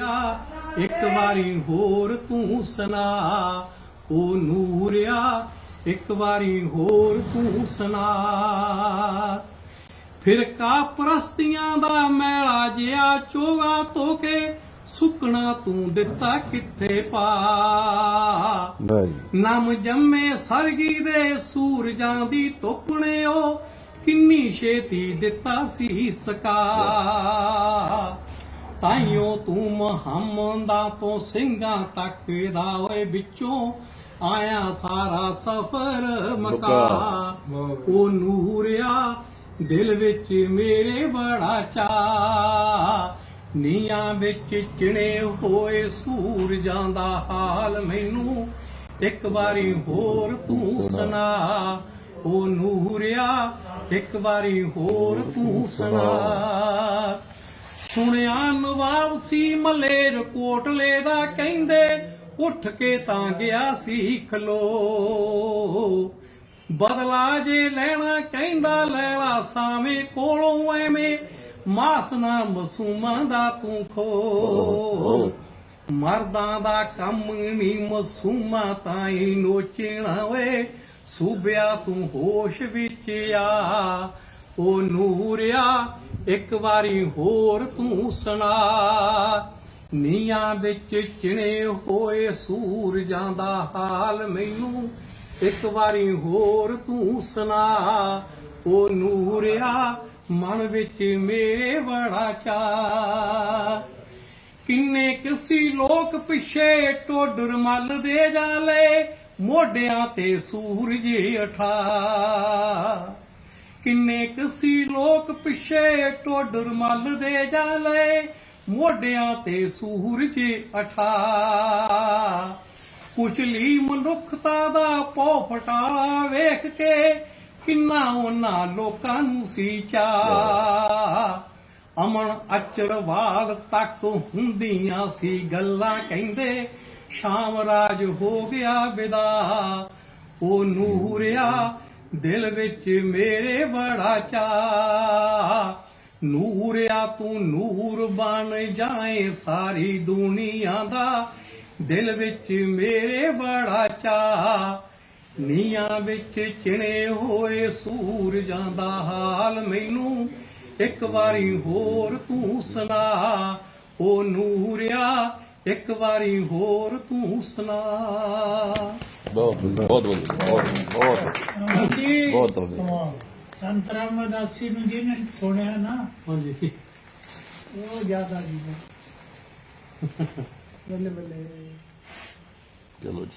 ਨੂਰਿਆ ਇੱਕ ਵਾਰੀ ਹੋਰ ਤੂੰ ਸੁਣਾ ਓ ਨੂਰਿਆ ਇੱਕ ਵਾਰੀ ਹੋਰ ਤੂੰ ਸੁਣਾ। ਫਿਰ ਕਾ ਪ੍ਰਸਤੀਆਂ ਦਾ ਮੈਲਾ ਜਿਆ ਚੋਗਾ ਧੋ ਕੇ ਸੁੱਕਣਾ ਤੂੰ ਦਿੱਤਾ ਕਿੱਥੇ ਪਾ। ਨਮ ਜੰਮੇ ਸਰਗੀ ਦੇ ਸੂਰਜਾਂ ਦੀ ਧੁੱਪਣੇ ਉਹ ਕਿੰਨੀ ਛੇਤੀ ਦਿੱਤਾ ਸੀ ਸਕਾ। ਤਾਈਓ ਤੂੰ ਮੁਹੰਮਦਾਂ ਤੋਂ ਸਿੰਘਾਂ ਤੱਕ ਦਾ ਓਏ ਵਿੱਚੋਂ ਆਇਆ ਸਾਰਾ ਸਫਰ ਮਕਾ। ਉਹ ਨੂਰਿਆ ਦਿਲ ਵਿੱਚ ਮੇਰੇ ਬੜਾ ਚਾ ਨੀਆਂ ਵਿੱਚ ਚਿਣੇ ਹੋਏ ਸੂਰਜਾਂ ਦਾ ਹਾਲ ਮੈਨੂੰ ਇੱਕ ਵਾਰੀ ਹੋਰ ਤੂੰ ਸੁਣਾ। ਉਹ ਨੂਰਿਆ ਇੱਕ ਵਾਰੀ ਹੋਰ ਤੂੰ ਸੁਣਾ। ਸੁਣਿਆ ਨਵਾਬ ਸੀ ਮਲੇਰ ਕੋਟਲੇ ਦਾ ਕਹਿੰਦੇ, ਉੱਠ ਕੇ ਤਾਂ ਗਿਆ ਸੀ ਖਲੋ। ਬਦਲਾ ਜੇ ਲੈਣਾ ਕਹਿੰਦਾ, ਲੈਲਾ ਸਾਵੇਂ ਕੋਲੋਂ ਐਵੇਂ ਮਾਸ ਮਸੂਮਾਂ ਦਾ ਤੂੰ ਖੋ। ਮਰਦਾਂ ਦਾ ਕੰਮ ਨਹੀਂ ਮਸੂਮਾਂ ਤਾਈ ਨੋਚਣਾ ਓਏ, ਸੂਬਿਆ ਤੂੰ ਹੋਸ਼ ਵਿੱਚ ਆ ਓ ਨੂਰਿਆ ਇੱਕ ਵਾਰੀ ਹੋਰ ਤੂੰ ਸੁਣਾ। ਨੀਆਂ ਵਿੱਚ ਚਿਣੇ ਹੋਏ ਸੂਰਜਾਂ ਦਾ ਹਾਲ ਮੈਨੂੰ ਇੱਕ ਵਾਰੀ ਹੋਰ ਤੂੰ ਸੁਣਾ। ਉਹ ਨੂਰਿਆ, ਮਨ ਵਿੱਚ ਮੇਰੇ ਬੜਾ ਚਾ। ਕਿੰਨੇ ਕਿਸੀ ਲੋਕ ਪਿੱਛੇ ਟੋਡਰ ਮੱਲ ਦੇ ਜਾ ਲੈ ਮੋਢਿਆਂ ਤੇ ਸੂਰਜ ਅਠਾ ਕਿੰਨੇ ਕਸੀ ਲੋਕ ਪਿੱਛੇ ਟੋਡਰ ਮੱਲ ਦੇ ਜਾਲੇ ਮੋਢਿਆਂ ਤੇ ਸੂਰਜ ਉਠਾ ਕੁਚਲੀ ਮਨੁੱਖਤਾ ਦਾ ਪੋਫਟਾ ਵੇਖ ਕੇ, ਕਿੰਨਾ ਉਹਨਾਂ ਲੋਕਾਂ ਨੂੰ ਸੀ ਚਾ। ਅਮਨ ਅਚਰਵਾਲ ਤੱਕ ਹੁੰਦੀਆਂ ਸੀ ਗੱਲਾਂ ਕਹਿੰਦੇ, ਸ਼ਾਮ ਰਾਜ ਹੋ ਗਿਆ ਵਿਦਾ। ਉਹ ਨੂਰਿਆ ਦਿਲ ਵਿੱਚ ਮੇਰੇ ਬੜਾ ਚਾ ਨੂਰਿਆ ਤੂੰ ਨੂਰ ਬਣ ਜਾਏ ਸਾਰੀ ਦੁਨੀਆ ਦਾ। ਦਿਲ ਵਿੱਚ ਮੇਰੇ ਬੜਾ ਚਾ ਨੀਆਂ ਵਿੱਚ ਚਿਣੇ ਹੋਏ ਸੂਰਜਾਂ ਦਾ ਹਾਲ ਮੈਨੂੰ ਇੱਕ ਵਾਰੀ ਹੋਰ ਤੂੰ ਸੁਣਾ। ਓ ਨੂਰਿਆ ਇੱਕ ਵਾਰੀ ਹੋਰ ਤੂੰ ਸੁਣਾ। ਬਹੁਤ ਬਹੁਤ ਬਹੁਤ ਬਹੁਤ ਹਾਂਜੀ ਬਹੁਤ ਵਧੀਆ ਸੰਤ ਰਾਮਦਾਸੀ ਨੂੰ ਜਿਹਨੇ ਸੁਣਿਆ ਨਾ ਹਾਂਜੀ ਉਹ ਜ਼ਿਆਦਾ ਜੀ ਬੱਲੇ ਬੱਲੇ ਚਲੋ